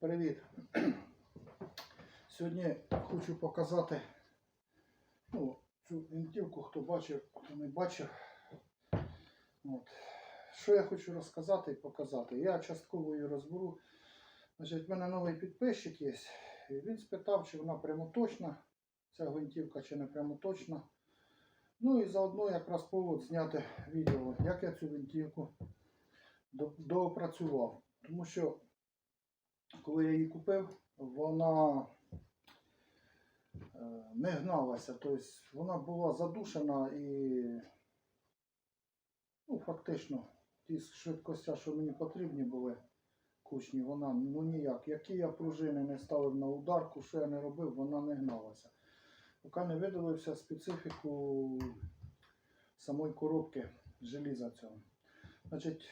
Привіт. Сьогодні хочу показати ну, цю винтівку, хто бачив, хто не бачив. От. Що я хочу розказати і показати. Я частково її розберу. Значить, в мене новий підписчик є. І він спитав, чи вона прямоточна, ця гвинтівка чи не прямоточна. Ну і заодно якраз повод зняти відео, як я цю гвинтівку доопрацював. Тому що коли я її купив, вона е, не гналася. Тобто вона була задушена і ну, фактично ті швидкостя, що мені потрібні були кучні, вона ну ніяк. Які я пружини не ставив на ударку, що я не робив, вона не гналася. Поки не видалився специфіку самої коробки желіза цього. Значить,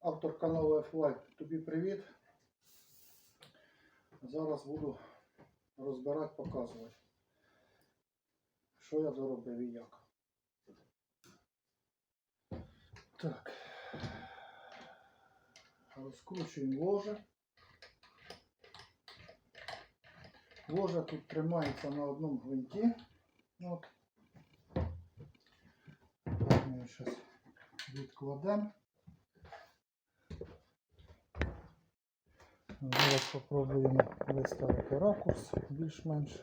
автор каналу F-Light, тобі привіт. Зараз буду розбирати, показувати, що я доробив і як. Так. Розкручуємо ложе. Ложа тут тримається на одному гвинті. От. Ми зараз відкладемо. Зараз спробуємо виставити ракурс більш-менш.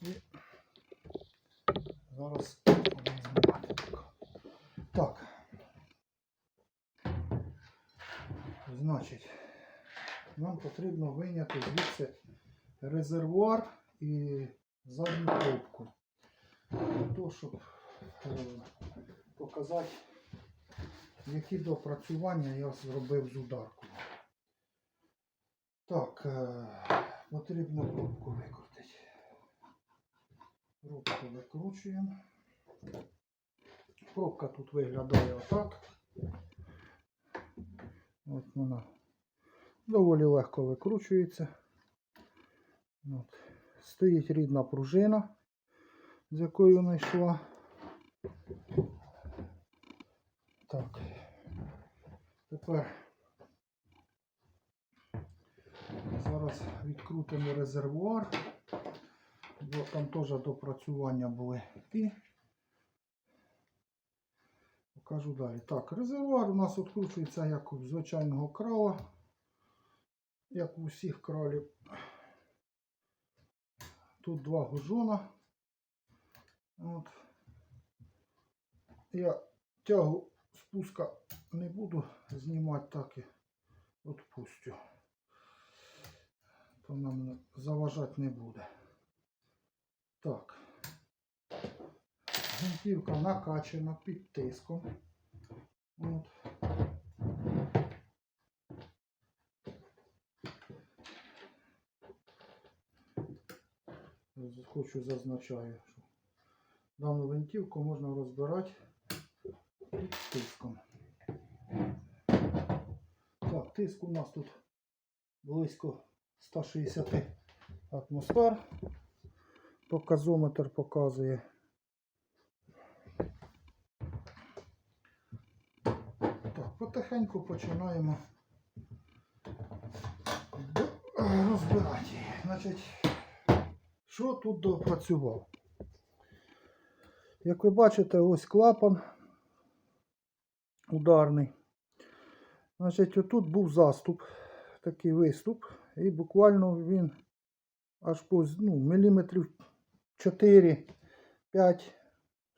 І зараз знімати. Так. Значить, нам потрібно вийняти звідси резервуар і задню пробку. Для того, щоб е, показати, які допрацювання я зробив з ударкою. Так, е, потрібно пробку викрутити. Пробку викручуємо. Пробка тут виглядає отак. От вона доволі легко викручується. От. Стоїть рідна пружина, з якою вона йшла. Так. Тепер зараз відкрутимо резервуар, бо там теж допрацювання були. І покажу далі. Так, резервуар у нас відкручується як у звичайного крала, як у всіх кралів. Тут два гужона. От. Я тягу спуска не буду знімати, так і відпустю. То нам заважати не буде. Так. Гвинтівка накачана під тиском. От. Хочу зазначаю, що дану винтівку можна розбирати під тиском. Тиск у нас тут близько 160 атмосфер. Показометр показує. Так, потихеньку починаємо розбирати. Значить, що тут допрацював? Як ви бачите, ось клапан ударний. Значить, отут був заступ, такий виступ, і буквально він аж по ну, міліметрів 4-5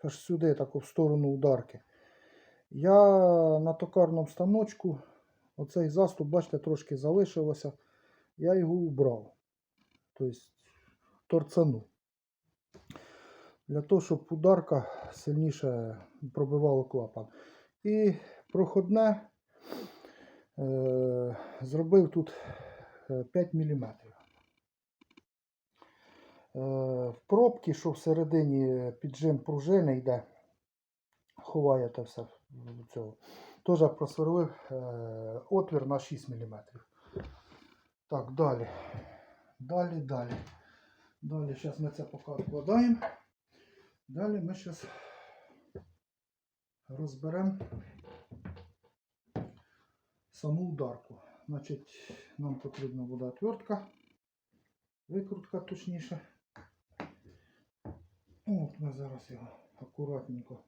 аж сюди, так в сторону ударки. Я на токарному станочку, оцей заступ, бачите, трошки залишилося. Я його убрав. Тобто торцанув. Для того, щоб ударка сильніше пробивала клапан. І проходне зробив тут е, 5 мм. Е, в пробці, що всередині піджим пружини йде, ховає те все цього. Теж просверлив е, отвір на 6 мм. Так, далі. Далі, далі. Далі, зараз ми це поки відкладаємо. Далі ми зараз розберемо саму ударку. Значить, нам потрібна буде отвертка, викрутка точніше. От ми зараз його акуратненько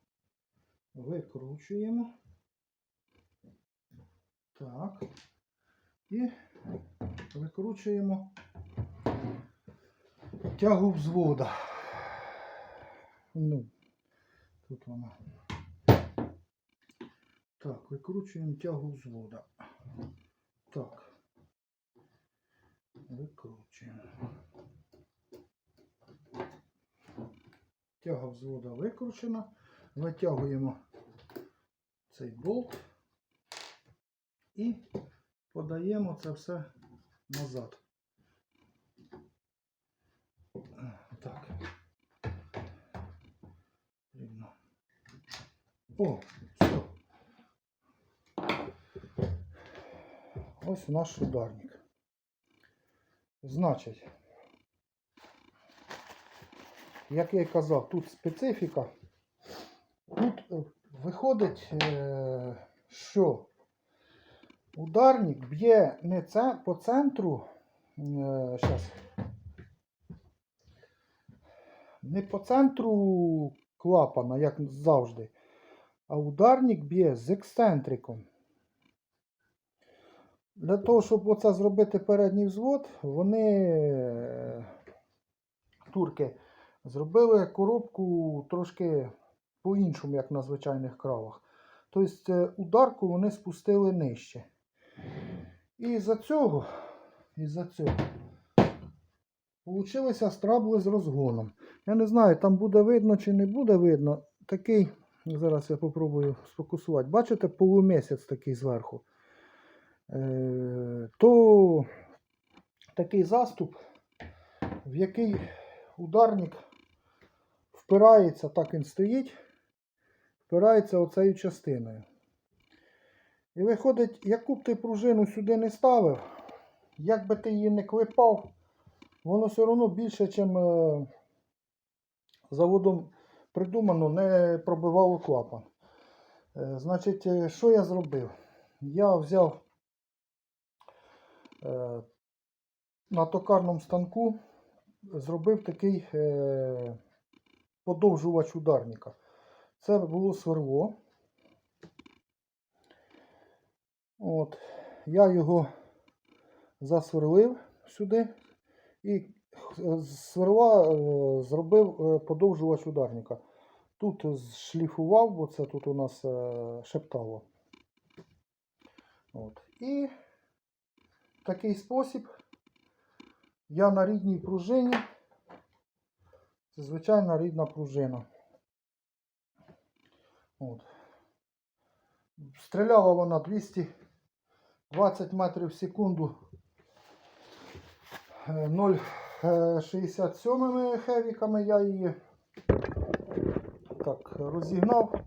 викручуємо. Так. І викручуємо тягу взвода. Ну, тут вона. Так, викручуємо тягу взвода. Так. Викручуємо. Тяга взвода викручена. Витягуємо цей болт і подаємо це все назад. Так. О, все. Ось наш ударник. Значить, як я і казав, тут специфіка. Тут е, виходить, е, що ударник б'є не це по центру. Е, щас, не по центру клапана, як завжди, а ударник б'є з ексцентриком. Для того, щоб оце зробити передній взвод, вони, е, турки, зробили коробку трошки по-іншому, як на звичайних кравах. Тобто е, ударку вони спустили нижче. І за цього, і за цього получилися страбли з розгоном. Я не знаю, там буде видно чи не буде видно. Такий, зараз я попробую сфокусувати. Бачите, полумісяць такий зверху. Е, то такий заступ, в який ударник впирається, так він стоїть, впирається оцею частиною. І виходить, яку б ти пружину сюди не ставив, як би ти її не клепав, воно все одно більше, ніж заводом придумано, не пробивало клапан. Е, Значить, е, що я зробив? Я взяв е, на токарному станку, зробив такий е, подовжувач ударника. Це було сверло. От, я його засверлив сюди і з сверла е, зробив е, подовжувач ударника. Тут шліфував, бо це тут у нас е, шептало. От. І такий спосіб я на рідній пружині. Це звичайна рідна пружина. От. Стріляла вона 220 метрів в секунду. Е, 0,67 хевіками я її так розігнав.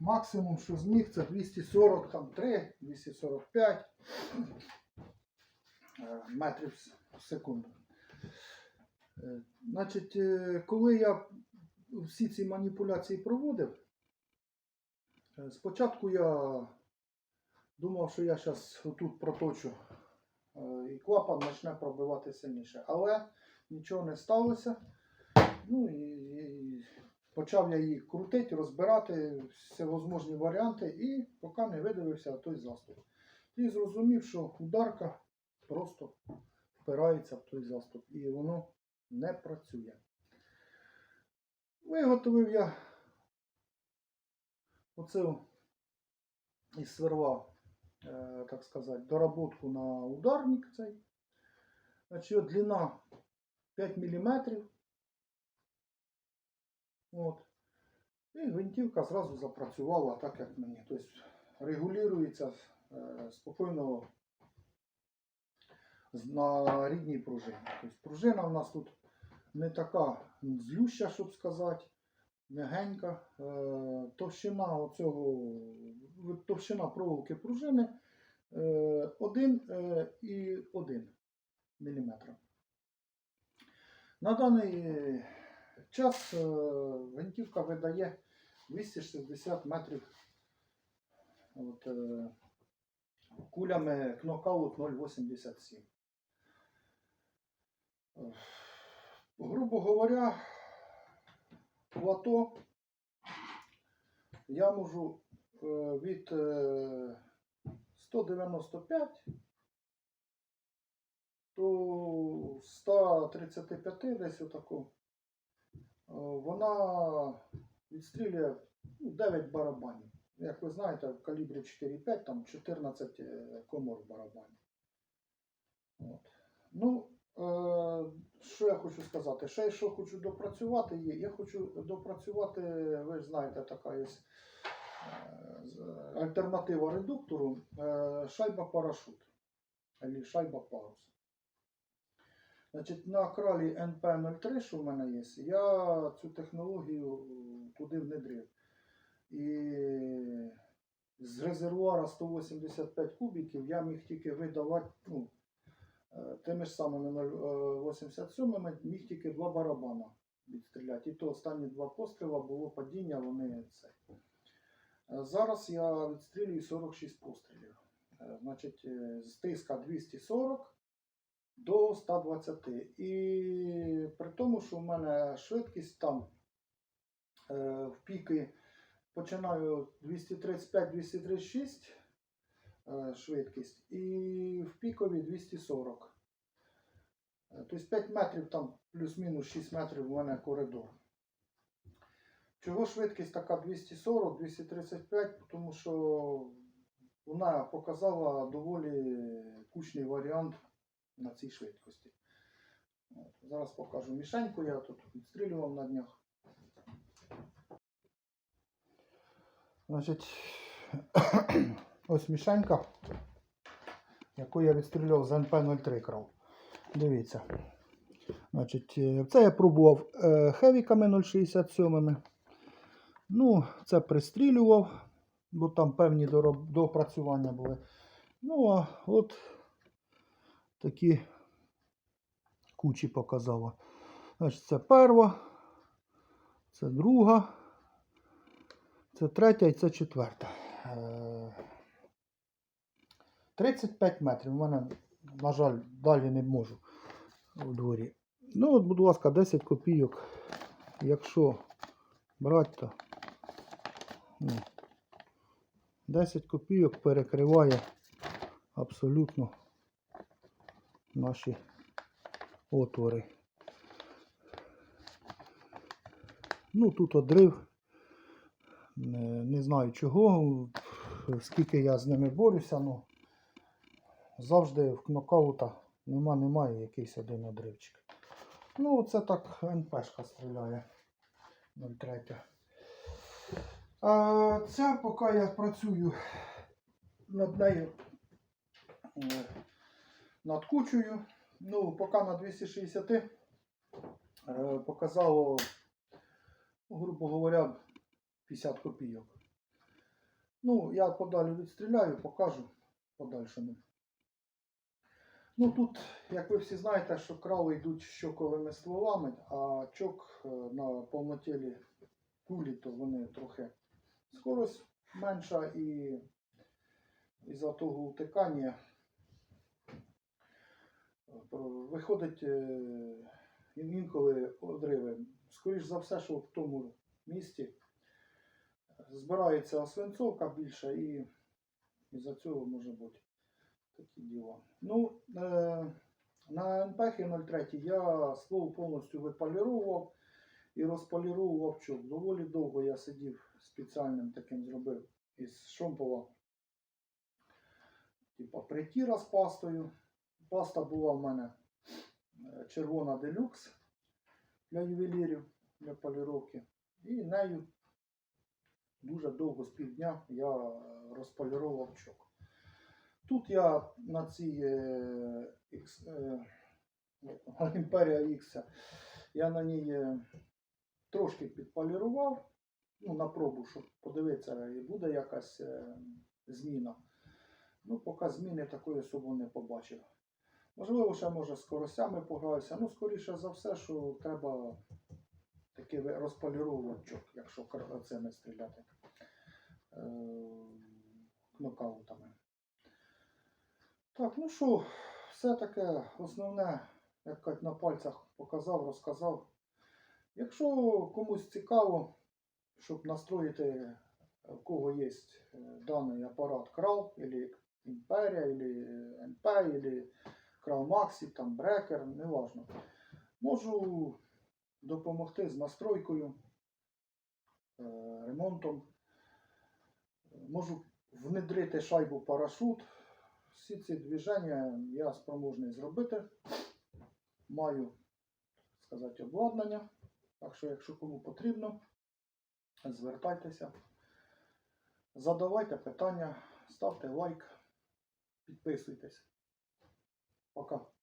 Максимум, що зміг, це 243, 245 е, метрів в секунду. Е, Значить, е, коли я всі ці маніпуляції проводив, спочатку я думав, що я зараз тут проточу і клапан почне пробивати сильніше. Але нічого не сталося. Ну і почав я її крутити, розбирати всевозможні варіанти, і поки не видивився той заступ. І зрозумів, що ударка просто впирається в той заступ. І воно не працює. Виготовив я оцю із сверла, е, так сказати, доработку на ударник цей. Значить, длина 5 мм. От. І гвинтівка зразу запрацювала так, як мені. Тобто регулюється е, спокійно на рідній пружині. Тобто пружина в нас тут не така злюща, щоб сказати, м'ягенька. Е, Товщина оцього, товщина проволоки пружини 1 і 1 мм. На даний час е, гвинтівка видає 260 метрів От, е, кулями кнокаут 0,87. Е, Грубо говоря, в АТО я можу від е, 195 до 135 десь отако. Е, Вона відстрілює ну, 9 барабанів. Як ви знаєте, в калібрі 4,5 там 14 е, комор в барабані. От. Ну, е, що я хочу сказати? Ще що хочу допрацювати є. Я хочу допрацювати, ви ж знаєте, така є е, альтернатива редуктору, е, шайба парашут. Або шайба парус. Значить, на кралі NP03, що в мене є, я цю технологію туди внедрив. І з резервуара 185 кубіків я міг тільки видавати ну, е, тими ж самими 0,87 міг тільки два барабана відстріляти. І то останні два постріла було падіння, вони це. Е, Зараз я відстрілюю 46 пострілів. Е, Значить, е, з тиска 240 до 120. І при тому, що в мене швидкість там е, в піки починаю 235-236 е, швидкість і в пікові 240. Е, Тобто 5 метрів там плюс-мінус 6 метрів у мене коридор. Чого швидкість така 240-235, тому що вона показала доволі кучний варіант на цій швидкості. Зараз покажу мішеньку, я тут відстрілював на днях. Значить, ось мішенька, яку я відстрілював з НП-03 крав. Дивіться. Значить, е, це я пробував е, хевіками 067. Ну, це пристрілював, бо там певні доопрацювання були. Ну, а от такі кучі показала. Значить, це перша, це друга, це третя і це четверта. Е, 35 метрів. У мене, на жаль, далі не можу у дворі. Ну, от, будь ласка, 10 копійок. Якщо брати, то ну, 10 копійок перекриває абсолютно наші отвори. Ну, тут одрив. Не, знаю чого, скільки я з ними борюся, ну завжди в кнокаута нема, немає якийсь один одривчик. Ну, це так НПшка стріляє 0,3. А ця, поки я працюю над нею над кучею, ну, поки на 260 е, показало, грубо говоря, 50 копійок. Ну, я подалі відстріляю, покажу подальшому. Ну тут, як ви всі знаєте, що крави йдуть щоковими стволами, а чок е, на повнотілі кулі, то вони трохи скорость менша і із-за того утикання виходить е, інколи одриви. Скоріш за все, що в тому місті збирається свинцовка більше і із-за цього може бути такі діла. Ну, е, на НПХ 03 я ствол повністю виполірував і розполірував чок. Доволі довго я сидів спеціальним таким зробив із шомпова. Типа притіра з пастою. Паста була в мене е, червона делюкс для ювелірів, для поліровки. І нею дуже довго з півдня я розполірував чок. Тут я на цій е, е, Імперія X, я на ній трошки підполірував, ну, на пробу, щоб подивитися, і буде якась зміна. Ну, поки зміни такої особо не побачив. Можливо, ще може з скоростями пограюся. Ну, скоріше за все, що треба таки ви- якщо цими стріляти. Е, нокаутами. Так, ну що, все таке основне, як на пальцях показав, розказав. Якщо комусь цікаво, щоб настроїти, е, у кого є даний апарат крал, або Імперія, або МП, або Крал Максі, там брекер, неважно. Можу допомогти з настройкою, е, ремонтом. Можу внедрити шайбу парашут. Всі ці движення я спроможний зробити. Маю сказати обладнання. Так що, якщо кому потрібно, звертайтеся. Задавайте питання, ставте лайк, підписуйтесь. Пока.